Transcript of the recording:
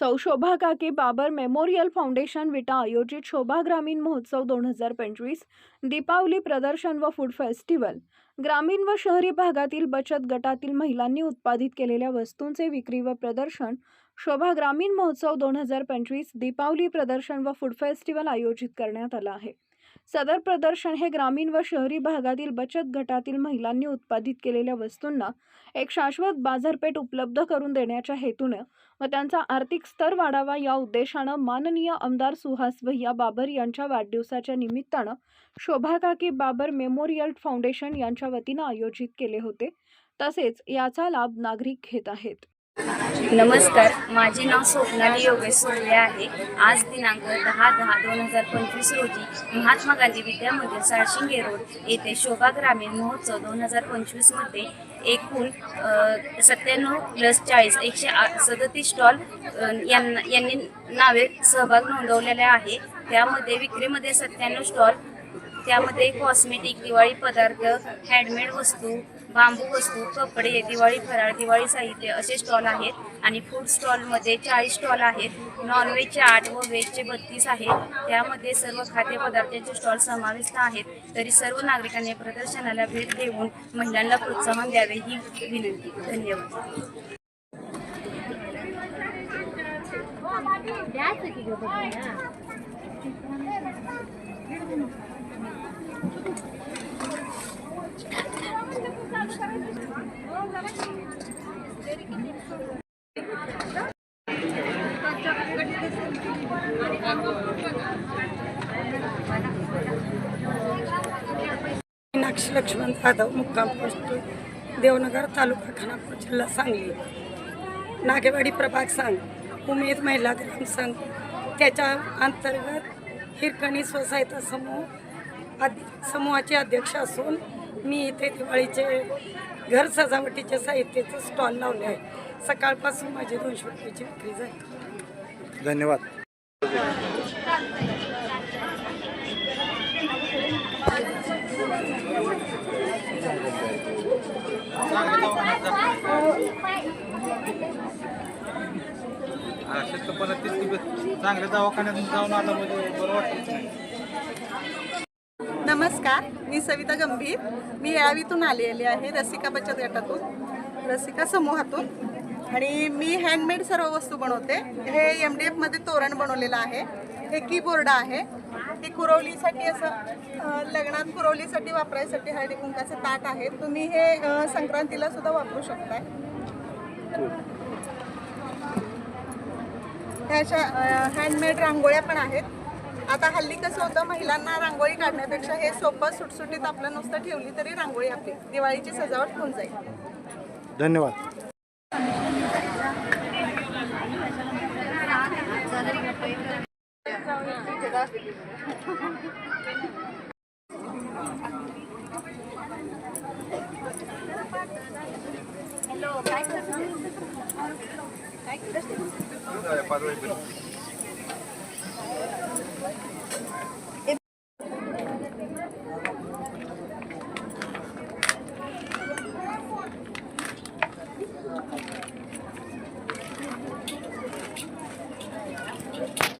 सौ शोभा काके Babar memorial foundation विटा आयोजित शोभा ग्रामीण महोत्सव दोन हजार पंचवीस दीपावली प्रदर्शन व फूड फेस्टिवल. ग्रामीण व शहरी भागातील बचत गटातील महिलांनी उत्पादित केलेल्या वस्तूंचे विक्री व प्रदर्शन शोभा ग्रामीण महोत्सव दोन हजार पंचवीस दीपावली प्रदर्शन व फूड फेस्टिवल आयोजित करण्यात आला आहे. सदर प्रदर्शन हे ग्रामीण व शहरी भागातील बचत गटातील महिलांनी उत्पादित केलेल्या वस्तूंना एक शाश्वत बाजारपेठ उपलब्ध करून देण्याच्या हेतूनं व त्यांचा आर्थिक स्तर वाढावा या उद्देशानं माननीय आमदार सुहास भैया बाबर यांच्या वाढदिवसाच्या निमित्तानं शोभाकाकी बाबर मेमोरियल फाउंडेशन यांच्या वतीनं आयोजित केले होते. तसेच याचा लाभ नागरिक घेत आहेत. नमस्कार माझे नाव स्वप्नाली योगेश सोडले आहे. आज दिनांक दहा दहा दोन हजार पंचवीस रोजी महात्मा गांधी विद्यामधील साळशिंगे रोड येथे शोभा ग्रामीण महोत्सव दोन हजार पंचवीसमध्ये एकूण सत्त्याण्णव प्लस चाळीस एकशे सदतीस स्टॉल यांना यांनी नावे सहभाग नोंदवलेले आहे. त्यामध्ये विक्रीमध्ये सत्त्याण्णव स्टॉल त्यामध्ये कॉस्मेटिक दिवाळी पदार्थ हँडमेड वस्तू बांबू वस्तू कपडे दिवाळी फराळ दिवाळी साहित्य असे स्टॉल आहेत. आणि फूड स्टॉलमध्ये चाळीस स्टॉल आहेत. नॉनव्हेजचे आठ व व्हेजचे बत्तीस आहेत. त्यामध्ये सर्व खाद्यपदार्थांचे स्टॉल समाविष्ट आहेत. तरी सर्व नागरिकांनी प्रदर्शनाला भेट देऊन महिलांना प्रोत्साहन द्यावे ही विनंती. धन्यवाद. मीनाक्षी लक्ष्मण जाधव मुक्काम पोस्ट देवनगर तालुका खानापूर जिल्हा सांगली. नागेवाडी प्रभाग संघ उमेद महिला ग्राम संघ त्याच्या अंतर्गत हिरकणी स्वसहायता समूह समूहाचे अध्यक्ष असून मी इथे दिवाळीचे घर सजावटीचे साहित्याचे स्टॉल लावले आहे. सकाळपासून माझी दोनशे रुपयाची विक्री झाली. धन्यवाद. ते चांगल्या दवाखान्यातून जाऊन आलं म्हणजे बरं वाटतं. नमस्कार मी सविता गंभीर. मी यावीतून आलेली आहे रसिका बचत गटातून रसिका समूहातून. आणि मी हँडमेड सर्व वस्तू बनवते. हे एम डी एफमध्ये तोरण बनवलेलं आहे. हे कीबोर्ड आहे. हे कुरवलीसाठी असं लग्नात कुरवलीसाठी वापरायसाठी हळदी कुंकाचे ताट आहे तुम्ही हे संक्रांतीला सुद्धा वापरू शकताय. ह्याच्या हँडमेड रांगोळ्या पण आहेत. आता हल्ली कसं होतं महिलांना रांगोळी काढण्यापेक्षा हे सोपं सुटसुटीत आपलं नुसतं ठेवली तरी रांगोळी आपली. दिवाळीची सजावट होऊन जाईल. धन्यवाद. हॅलो काय